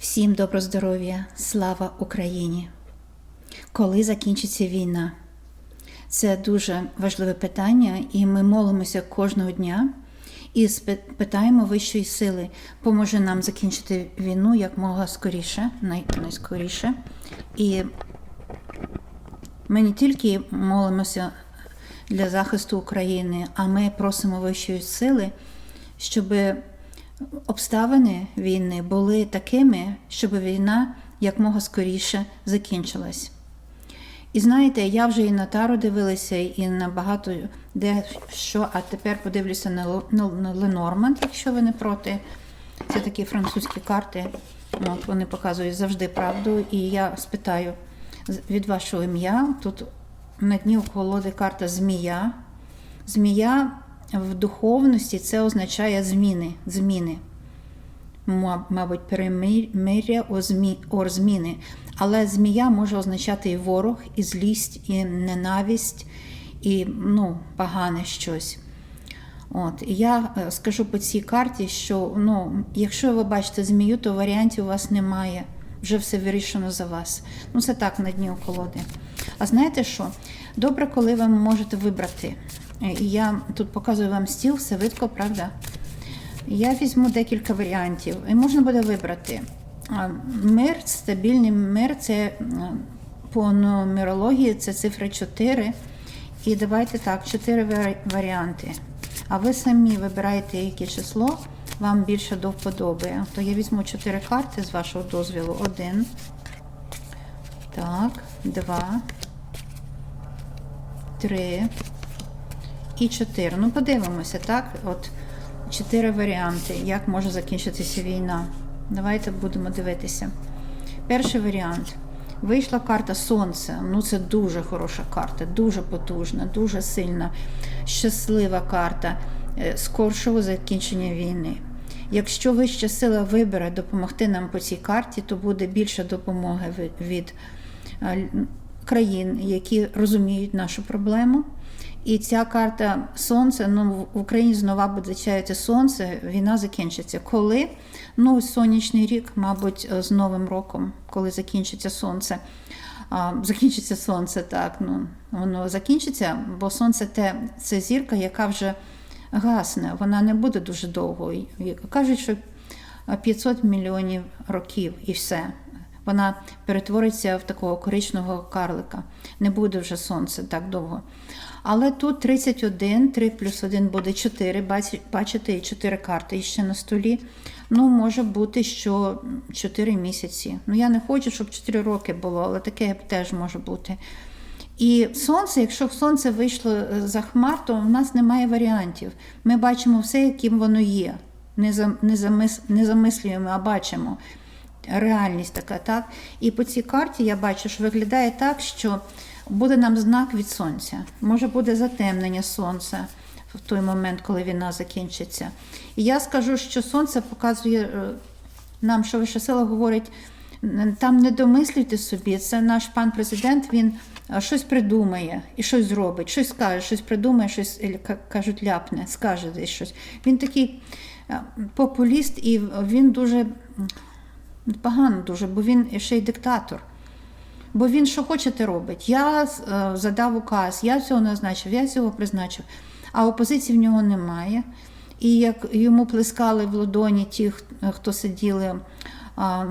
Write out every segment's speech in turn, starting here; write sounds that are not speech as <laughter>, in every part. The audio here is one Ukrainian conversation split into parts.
Всім добро здоров'я, слава Україні! Коли закінчиться війна? Це дуже важливе питання, і ми молимося кожного дня і питаємо вищої сили, поможе нам закінчити війну як мога скоріше, най- найскоріше. І ми не тільки молимося для захисту України, а ми просимо вищої сили, щоб обставини війни були такими, щоб війна якмога скоріше закінчилась. І знаєте, я вже і на Тару дивилася, і на багато де що, а тепер подивлюся на, Ленорманд, якщо ви не проти. Це такі французькі карти. От вони показують завжди правду. І я спитаю від вашого ім'я. Тут на дні у колоди карта Змія. Змія в духовності це означає зміни. зміни. Мабуть, перемир'я о змі- зміни. Але змія може означати і ворог, і злість, і ненависть, і ну, погане щось. От, і я е, скажу по цій карті, що ну, якщо ви бачите змію, то варіантів у вас немає. Вже все вирішено за вас. Ну, це так на дні у колоди. А знаєте що? Добре, коли ви можете вибрати. Е, я тут показую вам стіл, все видко, правда? Я візьму декілька варіантів, і можна буде вибрати. Мир, стабільний мир це по нумерології це цифра 4. І давайте так, 4 варіанти. А ви самі вибираєте, яке число вам більше до вподоби. То я візьму 4 карти з вашого дозвілу. Один. Так, два. Три і 4. Ну, подивимося, так? От чотири варіанти, як може закінчитися війна. Давайте будемо дивитися. Перший варіант. Вийшла карта Сонце. Ну, це дуже хороша карта, дуже потужна, дуже сильна, щаслива карта е, скоршого закінчення війни. Якщо вища сила вибере допомогти нам по цій карті, то буде більше допомоги від- е, країн, які розуміють нашу проблему. І ця карта Сонце, ну в Україні знову визначається сонце, війна закінчиться. Коли? Ну, сонячний рік, мабуть, з Новим роком, коли закінчиться сонце. А, закінчиться сонце, так. Ну, воно закінчиться, бо сонце те, це зірка, яка вже гасне, вона не буде дуже довго. Кажуть, що 500 мільйонів років і все. Вона перетвориться в такого коричного карлика. Не буде вже сонце так довго. Але тут 31, 3 плюс 1 буде 4. Бачите, і 4 карти ще на столі. Ну, може бути, що 4 місяці. Ну, я не хочу, щоб 4 роки було, але таке теж може бути. І сонце, якщо сонце вийшло е, за хмар, то в нас немає варіантів. Ми бачимо все, яким воно є. Не, за, не, замис, не замислюємо, а бачимо. Реальність така, так? І по цій карті я бачу, що виглядає так, що буде нам знак від сонця. Може буде затемнення сонця в той момент, коли війна закінчиться. І я скажу, що сонце показує е, нам, що вища сила говорить, там не домислюйте собі, це наш пан президент, він е, щось придумає і щось зробить, щось скаже, щось придумає, щось е, кажуть, ляпне, скаже десь щось. Він такий популіст, і він дуже погано дуже, бо він ще й диктатор. Бо він що хоче, те робить. Я е, задав указ, я цього назначив, я цього призначив, а опозиції в нього немає. І як йому плескали в ладоні ті, хто сиділи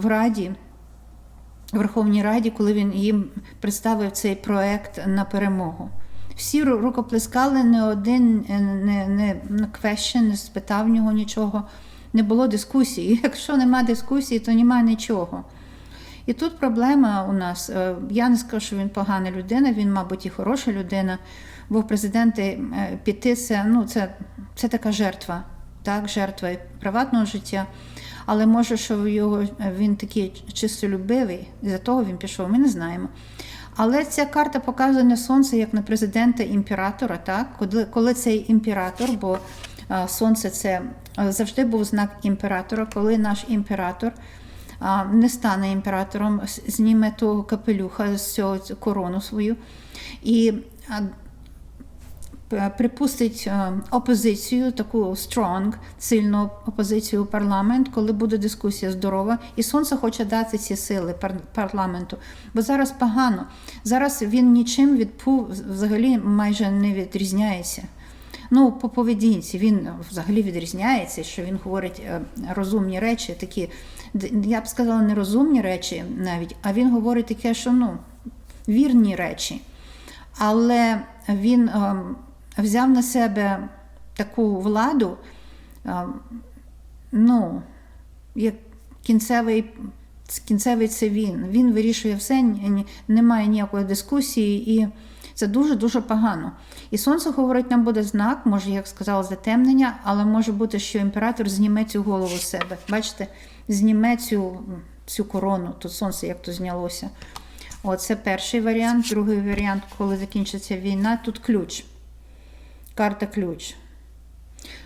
в Раді, в Верховній Раді, коли він їм представив цей проект на перемогу. Всі ру- рукоплескали, не один е, не, не, не question, не спитав в нього нічого. Не було дискусії. <laughs> Якщо нема дискусії, то немає нічого. І тут проблема у нас. е, Я не скажу, що він погана людина, він, мабуть, і хороша людина, бо в президенти е, піти це, ну, це, це така жертва, так, жертва і приватного життя. Але може, що його, він такий чистолюбивий, і за того він пішов, ми не знаємо. Але ця карта показує на сонце як на президента імператора, так? Коли, коли цей імператор, бо а, сонце це завжди був знак імператора, коли наш імператор не стане імператором, зніме того капелюха з цього корону свою. І припустить е, опозицію, таку strong, сильну опозицію у парламент, коли буде дискусія здорова, і сонце хоче дати ці сили парламенту. Бо зараз погано. Зараз він нічим від ПУ взагалі майже не відрізняється. Ну, по поведінці він взагалі відрізняється, що він говорить е, розумні речі, такі, я б сказала, не розумні речі навіть, а він говорить таке, що ну, вірні речі. Але він ем, взяв на себе таку владу, ем, ну, як кінцевий, кінцевий це він. Він вирішує все, немає ніякої дискусії, і це дуже-дуже погано. І сонце говорить, нам буде знак, може, як сказала, затемнення, але може бути, що імператор зніме цю голову з себе. Бачите, зніме цю, цю корону, тут сонце як то знялося. Оце перший варіант. Другий варіант, коли закінчиться війна, тут ключ. Карта ключ.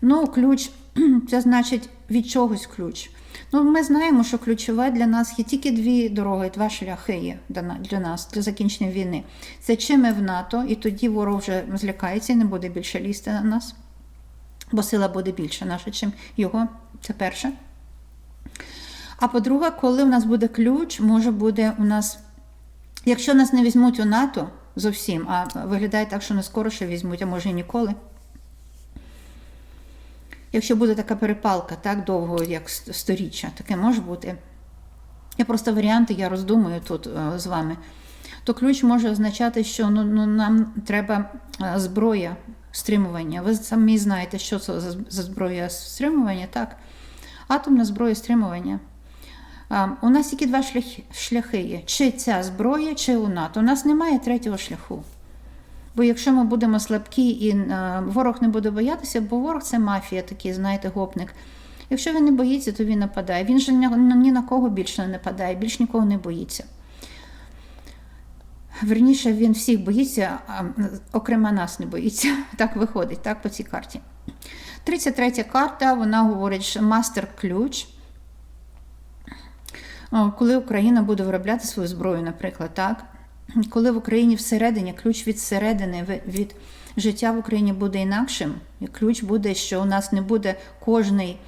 Ну, ключ <clears throat> це значить від чогось ключ. Ну, ми знаємо, що ключове для нас є тільки дві дороги, два шляхи є для нас, для закінчення війни. Це чи ми в НАТО, і тоді ворог вже злякається і не буде більше лізти на нас, бо сила буде більша наша, чим його. Це перше. А по-друге, коли у нас буде ключ, може буде у нас, якщо нас не візьмуть у НАТО зовсім, а виглядає так, що не скоро ще візьмуть, а може і ніколи. Якщо буде така перепалка так довго, як сторіччя, таке може бути. Я просто варіанти, я роздумую тут е, з вами. То ключ може означати, що ну, ну, нам треба е, зброя стримування. Ви самі знаєте, що це за, зброя стримування, так? Атомна зброя стримування. У нас тільки два шляхи є: чи ця зброя, чи у НАТО. У нас немає третього шляху. Бо якщо ми будемо слабкі і е, ворог не буде боятися, бо ворог це мафія, такий, знаєте, гопник. Якщо він не боїться, то він нападає. Він же ні, на кого більше не нападає, більш нікого не боїться. Верніше, він всіх боїться, а окремо нас не боїться. <laughs> Так виходить, так, по цій карті. 33 карта, вона говорить, мастер-ключ. Коли Україна буде виробляти свою зброю, наприклад, так? Коли в Україні всередині ключ від середини від життя в Україні буде інакшим, ключ буде, що у нас не буде кожний,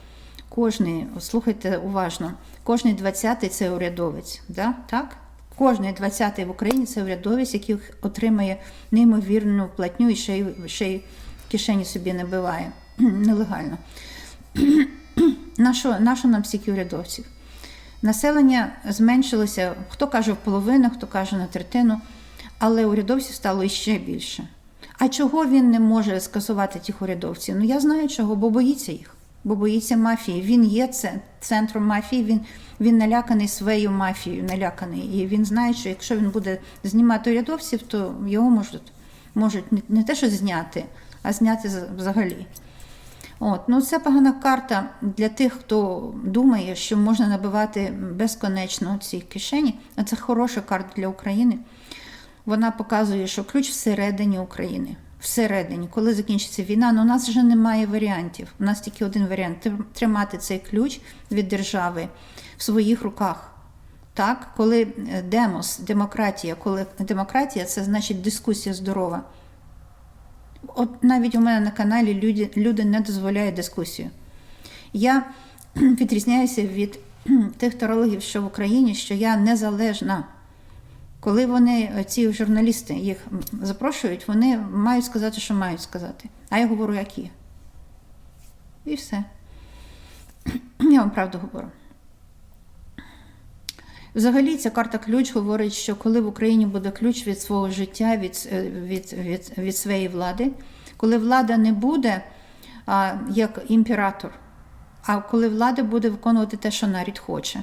кожний, слухайте уважно, кожний 20-й це урядовець. Да? Так? Кожний 20-й в Україні це урядовець, який отримає неймовірну платню і ще й, ще й кишені собі набиває <clears throat> нелегально. <clears throat> Нащо, нащо нам стільки урядовців? Населення зменшилося, хто каже в половину, хто каже на третину, але урядовців стало іще більше. А чого він не може скасувати тих урядовців? Ну я знаю чого, бо боїться їх, бо боїться мафії. Він є це- центром мафії, він, він наляканий своєю мафією, наляканий. І він знає, що якщо він буде знімати урядовців, то його можуть, можуть не, те, що зняти, а зняти взагалі. От, ну це погана карта для тих, хто думає, що можна набивати безконечно ці кишені. А це хороша карта для України. Вона показує, що ключ всередині України. Всередині, коли закінчиться війна, ну у нас вже немає варіантів. У нас тільки один варіант тримати цей ключ від держави в своїх руках. Так, коли е, демос, демократія, коли демократія це значить дискусія здорова. От навіть у мене на каналі люди, люди не дозволяють дискусію. Я <clears throat> відрізняюся від <clears throat> тих тарологів, що в Україні, що я незалежна. Коли вони, е, ці журналісти, їх запрошують, вони мають сказати, що мають сказати. А я говорю, як є. І все. <clears throat> Я вам правду говорю. Взагалі, ця карта ключ говорить, що коли в Україні буде ключ від свого життя, від, е, від, від, від своєї влади, коли влада не буде а, як імператор, а коли влада буде виконувати те, що нарід хоче.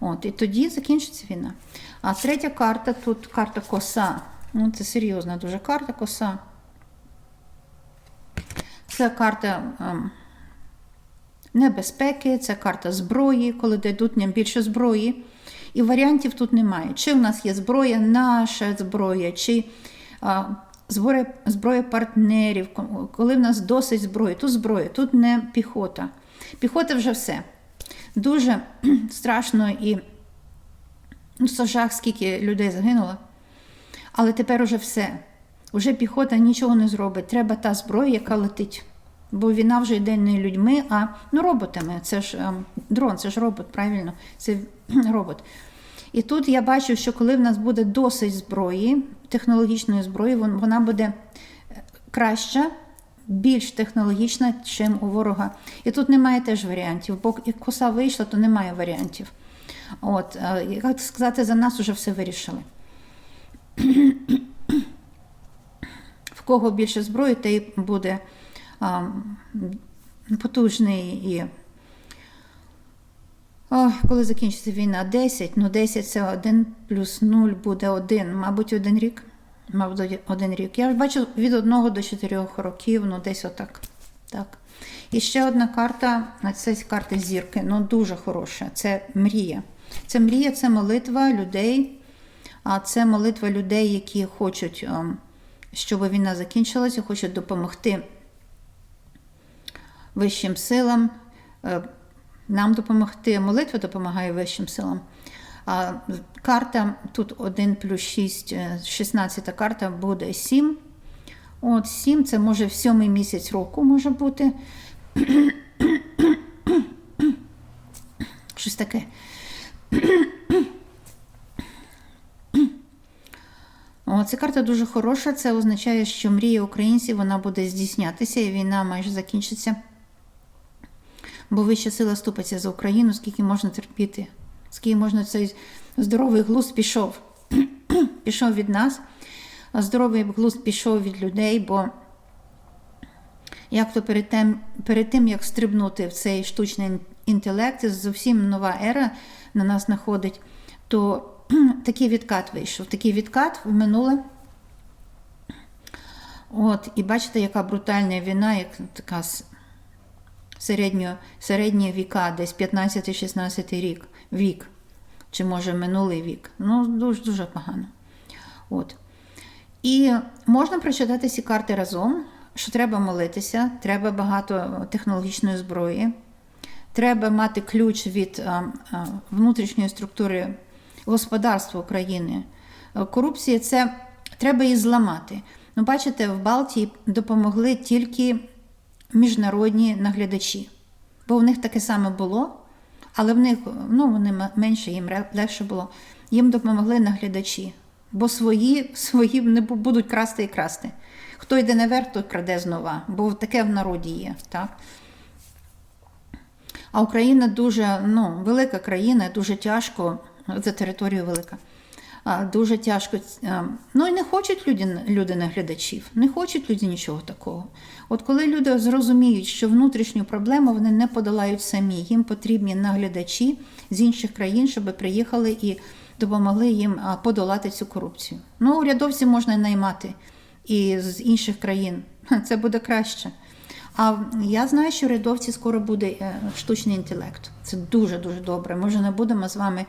От, і тоді закінчиться війна. А третя карта тут карта коса. Ну, це серйозна дуже карта коса. Це карта ем, небезпеки, це карта зброї, коли дадуть нам більше зброї. І варіантів тут немає. Чи в нас є зброя, наша зброя, чи а, зброя, зброя партнерів, коли в нас досить зброї. Тут зброя, тут не піхота. Піхота вже все. Дуже <clears throat> страшно і ну, це жах, скільки людей загинуло. Але тепер уже все. Уже піхота нічого не зробить. Треба та зброя, яка летить. Бо війна вже йде не людьми, а ну, роботами. Це ж ем, дрон, це ж робот, правильно, це <clears throat> робот. І тут я бачу, що коли в нас буде досить зброї, технологічної зброї, вона буде е, краща, більш технологічна, чим у ворога. І тут немає теж варіантів, бо як коса вийшла, то немає варіантів. От, е, як сказати, за нас вже все вирішили. <clears throat> В кого більше зброї, той буде потужний і. Ой, коли закінчиться війна? 10. Ну, 10 це 1 плюс 0 буде 1. Мабуть, один рік. Мабуть, один рік. Я бачу від 1 до 4 років, ну десь отак. Так. І ще одна карта, це карта зірки, ну дуже хороша. Це мрія. Це мрія, це молитва людей. А це молитва людей, які хочуть, ем, щоб війна закінчилася, хочуть допомогти вищим силам, е, нам допомогти. Молитва допомагає вищим силам. Карта тут 1 плюс 6, 16 карта буде 7. От 7 це може в сьомий місяць року може бути. <coughs> Щось таке. О, ця карта дуже хороша. Це означає, що мрія українців вона буде здійснятися, і війна майже закінчиться. Бо вища сила ступиться за Україну, скільки можна терпіти, скільки можна цей здоровий глузд пішов. <clears throat> пішов від нас, а здоровий глузд пішов від людей, бо як то перед тим, перед тим, як стрибнути в цей штучний інтелект, зовсім нова ера на нас находить, то <clears throat> такий відкат вийшов. Такий відкат в минуле. От, і бачите, яка брутальна війна, як така середньо, середні віка, десь 15-16 рік, вік, чи може минулий вік. Ну, дуже дуже погано. От. І можна прочитати ці карти разом, що треба молитися, треба багато технологічної зброї, треба мати ключ від внутрішньої структури господарства України. Корупція це треба її зламати. Ну, бачите, в Балтії допомогли тільки міжнародні наглядачі, бо в них таке саме було, але в них ну, вони менше, їм легше було. Їм допомогли наглядачі, бо свої, свої не будуть красти і красти. Хто йде наверх, той краде знова, бо таке в народі є. Так? А Україна дуже ну, велика країна, дуже тяжко, за територію велика. Дуже тяжко. Ну і не хочуть люди, люди наглядачів, не хочуть люди нічого такого. От коли люди зрозуміють, що внутрішню проблему вони не подолають самі, їм потрібні наглядачі з інших країн, щоб приїхали і допомогли їм подолати цю корупцію. Ну, урядовців можна наймати і з інших країн. Це буде краще. А я знаю, що рядовці скоро буде е, штучний інтелект. Це дуже дуже добре. Ми вже не будемо з вами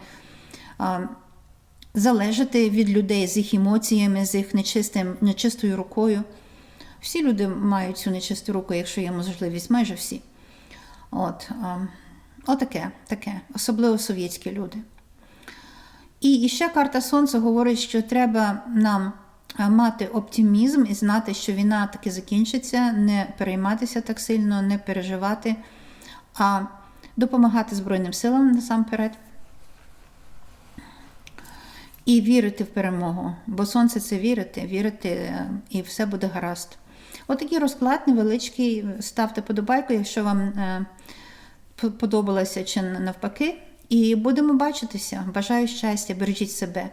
залежати від людей з їх емоціями, з їх нечистим, нечистою рукою. Всі люди мають цю нечисту руку, якщо є можливість, майже всі. От, отаке, таке, особливо совєтські люди. І, ще карта Сонця говорить, що треба нам мати оптимізм і знати, що війна таки закінчиться, не перейматися так сильно, не переживати, а допомагати Збройним силам насамперед. І вірити в перемогу, бо сонце це вірити, вірити, е, і все буде гаразд. Отакий розклад невеличкий. Ставте подобайку, якщо вам е, подобалося чи навпаки. І будемо бачитися. Бажаю щастя, бережіть себе.